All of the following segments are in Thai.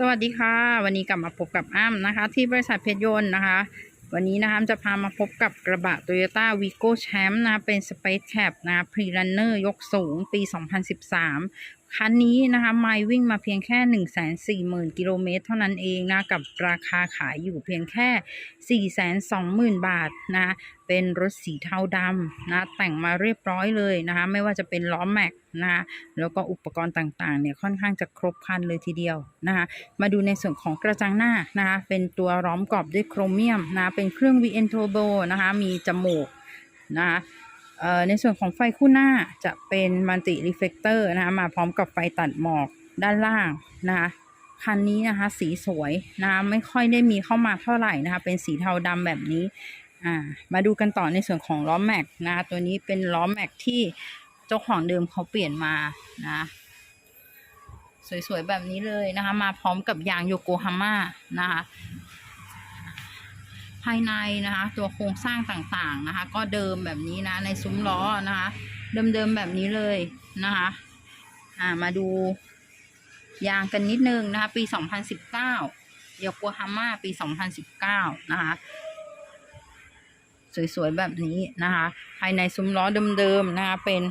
สวัสดีค่ะ วันนี้กลับมาพบกับอ้ำนะคะ ที่บริษัทเพชรยนต์นะคะ วันนี้นะคะจะพามาพบกับกระบะ t o y ยต้าวีโก้แชมป์นะเป็น Space Cab นะพรีรันเนอร์ยกสูงปี 2013คันนี้นะคะไมล์วิ่งมาเพียงแค่ 140,000 กิโลเมตร เท่านั้นเองนะกับราคาขายอยู่เพียงแค่ 420,000 บาทนะเป็นรถสีเทาดำนะแต่งมาเรียบร้อยเลยนะคะไม่ว่าจะเป็นล้อแม็กนะคะแล้วก็อุปกรณ์ต่างๆเนี่ยค่อนข้างจะครบครันเลยทีเดียวนะคะมาดูในส่วนของกระจังหน้านะคะเป็นตัวล้อมกรอบด้วยโครเมียมนะเป็นเครื่อง VN Turbo นะคะมีจมูกนะคะ ในส่วนของไฟคู่หน้าจะเป็นมัลติรีเฟ c เตอร์นะคะมาพร้อมกับไฟตัดหมอกด้านล่างนะคะคันนี้นะคะ สีสวยนะะไม่ค่อยได้มีเข้ามาเท่าไหร่นะคะ เป็นสีเทาดำแบบนี้อ่ามาดูกันต่อในส่วนของล้อแม็กนะคะตัวนี้เป็นล้อแม็กที่เจ้าของเดิมเขาเปลี่ยนมานะสวยๆแบบนี้เลยนะคะ มาพร้อมกับยางโยโกฮาม่านะคะายในนะคะ ตัวโครงสร้างต่างๆนะคะ ก็เดิมแบบนี้นะ ในซุ้มล้อนะคะ เดิมๆแบบนี้เลยนะคะอ่ามาดูยางกันนิดนึงนะคะ ปี 2019ยโกฮาม่าปี 2019 นะคะ สวย ๆ แบบนี้นะคะ ภายในซุ้มล้อเดิมๆนะคะ เป็น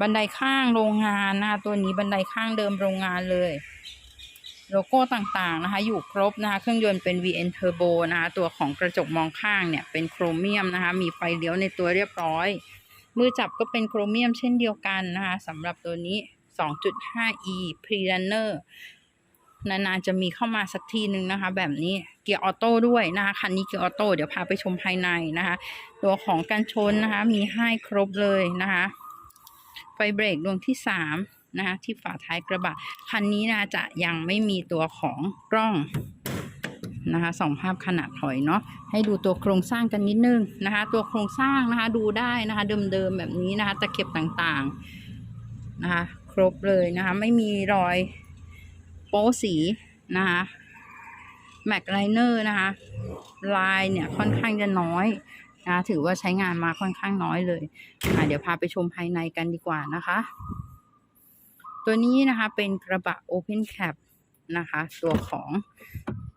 บันไดข้างโรงงานนะคะ ตัวนี้บันไดข้างเดิมโรงงานเลย โลโก้ต่างๆนะคะ อยู่ครบนะคะ เครื่องยนต์เป็น VN Turbo นะคะ ตัวของกระจกมองข้างเนี่ย เป็นโครเมียมนะคะ มีไฟเลี้ยวในตัวเรียบร้อย มือจับก็เป็นโครเมียมเช่นเดียวกันนะคะสำหรับตัวนี้ 2.5e Pre-Runner นานๆจะมีเข้ามาสักทีหนึ่งนะคะ แบบนี้เกียร์ออโต้ด้วยนะคะคันนี้เกียร์ออโต้เดี๋ยวพาไปชมภายในนะคะ ตัวของกันชนนะคะ มีให้ครบเลยนะคะ ไฟเบรกดวงที่สาม นะคะที่ฝาท้ายกระบะคันนี้นะจะยังไม่มีตัวของกล้องนะคะสองภาพขนาดถอยเนาะให้ดูตัวโครงสร้างกันนิดนึงนะคะ ตัวโครงสร้างนะคะดูได้นะคะเดิมๆแบบนี้นะคะตะเข็บต่างๆนะคะครบเลยนะคะไม่มีรอยโป๊สีนะคะแม็กไลเนอร์นะคะลายเนี่ยค่อนข้างจะน้อยนะคะถือว่าใช้งานมาค่อนข้างน้อยเลยอะเดี๋ยวพาไปชมภายในกันดีกว่านะคะ ตัวนี้นะคะเป็นกระบะ Open Cap นะคะ ตัวของ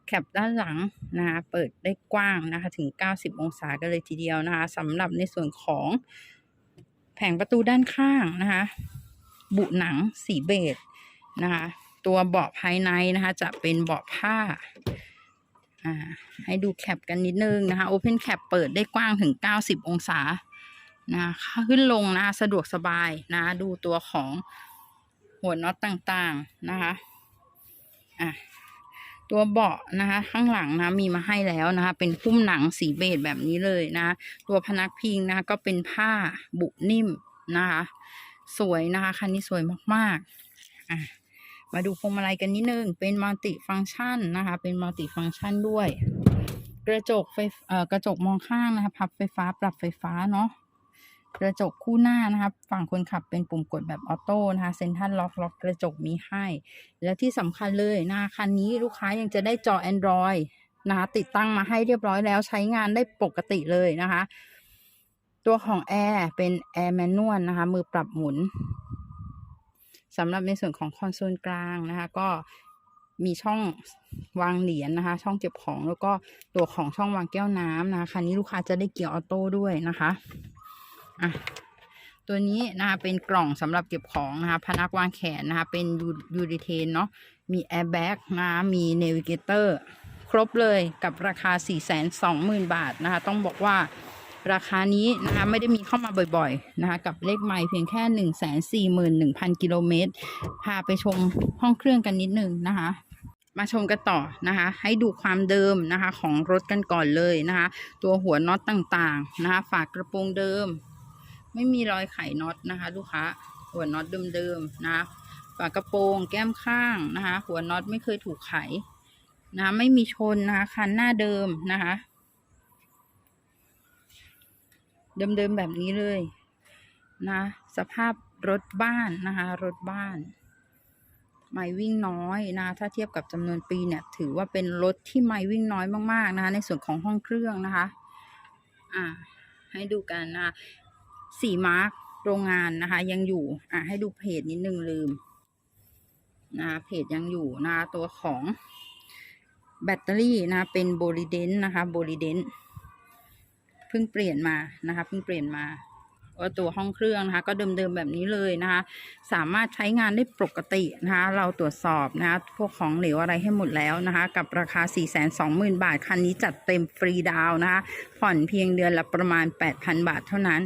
แคปด้านหลังนะคะเปิดได้กว้างนะคะถึง 90 องศากันเลยทีเดียวนะคะสำหรับในส่วนของแผงประตูด้านข้างนะคะบุหนังสีเบจนะคะตัวเบาะภายในนะคะจะเป็นเบาะผ้าอ่าให้ดูแคปกันนิดนึงนะคะ Open Cap เปิดได้กว้างถึง 90 องศานะคะขึ้นลงนะคะสะดวกสบายนะะดูตัวของ หัวน็อตต่างๆนะคะอะตัวเบาะนะคะ ข้างหลังนะมีมาให้แล้วนะคะ เป็นพุ่มหนังสีเบจแบบนี้เลยนะตัวพนักพิงนะคะก็เป็นผ้าบุนิ่มนะคะ สวยนะคะคันนี้สวยมากๆอะมาดูพวงมาลัยกันนิดนึง เป็นมัลติฟังก์ชันนะคะ เป็นมัลติฟังก์ชันด้วย กระจกไฟเอ่อกระจกมองข้างนะคะ พับไฟฟ้าปรับไฟฟ้าเนาะ กระจกคู่หน้านะคะฝั่งคนขับเป็นปุ่มกดแบบออโต้นะคะเซ็นทรัลล็อกล็อกกระจกมีให้ และที่สำคัญเลยนะคะคันนี้ลูกค้ายังจะได้จอ Android นะคะติดตั้งมาให้เรียบร้อยแล้วใช้งานได้ปกติเลยนะคะ ตัวของแอร์เป็นแอร์แมนนวลนะคะ มือปรับหมุนสำหรับในส่วนของคอนโซลกลางนะคะ ก็มีช่องวางเหรียญนะคะ ช่องเก็บของแล้วก็ตัวของช่องวางแก้วน้ำนะคะคันนี้ลูกค้าจะได้เกียร์ออโต้ด้วยนะคะ อะตัวนี้นะคะเป็นกล่องสำหรับเก็บของนะคะพนักวางแขนนะคะเป็นยูริเทนเนาะมีแอร์แบ็กนะมีเนวิเกเตอร์ครบเลยกับราคา 420,000 บาทนะคะ ต้องบอกว่าราคานี้นะคะไม่ได้มีเข้ามาบ่อยๆนะคะกับเลขไมล์เพียงแค่ 141,000 กิโลเมตร พาไปชมห้องเครื่องกันนิดนึงนะคะมาชมกันต่อนะคะ ให้ดูความเดิมนะคะของรถกันก่อนเลยนะคะ ตัวหัวน็อตต่างๆนะคะ ฝากกระโปรงเดิม ไม่มีรอยไขน็อตนะคะ ลูกค้า หัวน็อตเดิมๆนะคะฝากระโปรงแก้มข้างนะคะ หัวน็อตไม่เคยถูกไขนะะไม่มีชนนะคะ คันหน้าเดิมนะคะ เดิมๆแบบนี้เลยนะ สภาพรถบ้านนะคะ รถบ้านไม่วิ่งน้อยนะ ถ้าเทียบกับจำนวนปีเนี่ย ถือว่าเป็นรถที่ไม่วิ่งน้อยมากๆนะคะ ในส่วนของห้องเครื่องนะคะ อ่า ให้ดูกันนะ สีมาร์กโรงงานนะคะ ยังอยู่อ่าให้ดูเพจนิดนึงลืมนะะเพจยังอยู่นะคะตัวของแบตเตอรี่นะคะเป็นโบลิเดนนะคะโบลิเดนเพิ่งเปลี่ยนมานะคะเพิ่งเปลี่ยนมาว่าตัวห้องเครื่องนะคะ ก็เดิมๆแบบนี้เลยนะคะ สามารถใช้งานได้ปกตินะคะ เราตรวจสอบนะคะ พวกของเหลวอะไรให้หมดแล้วนะคะ กับราคา 420,000 บาท คันนี้จัดเต็มฟรีดาวน์นะคะ ผ่อนเพียงเดือนละประมาณ 8,000 บาทเท่านั้น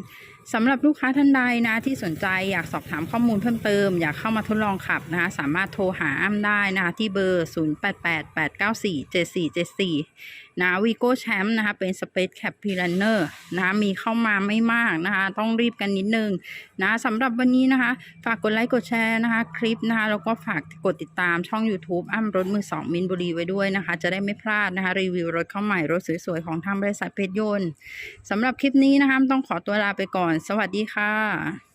สำหรับลูกค้าท่านใดนะที่สนใจอยากสอบถามข้อมูลเพิ่มเติม อยากเข้ามาทดลองขับนะคะสามารถโทรหาอ้ำได้นะคะที่เบอร์ 0888947474 นะวีโก้แชมป์นะคะเป็นสเปซแคปพีลันเนอร์นะมีเข้ามาไม่มากนะคะ ต้องรีบกันนิดนึงนะสำหรับวันนี้นะคะ ฝากกดไลค์กดแชร์นะคะ คลิปนะคะ แล้วก็ฝากกดติดตามช่อง YouTube อ้ำรถมือสองมินบุรีไว้ด้วยนะคะ จะได้ไม่พลาดนะคะ รีวิวรถเข้าใหม่รถสวยๆของทางบริษัทเพชรยนต์สำหรับคลิปนี้นะคะต้องขอตัวลาไปก่อนสวัสดีค่ะ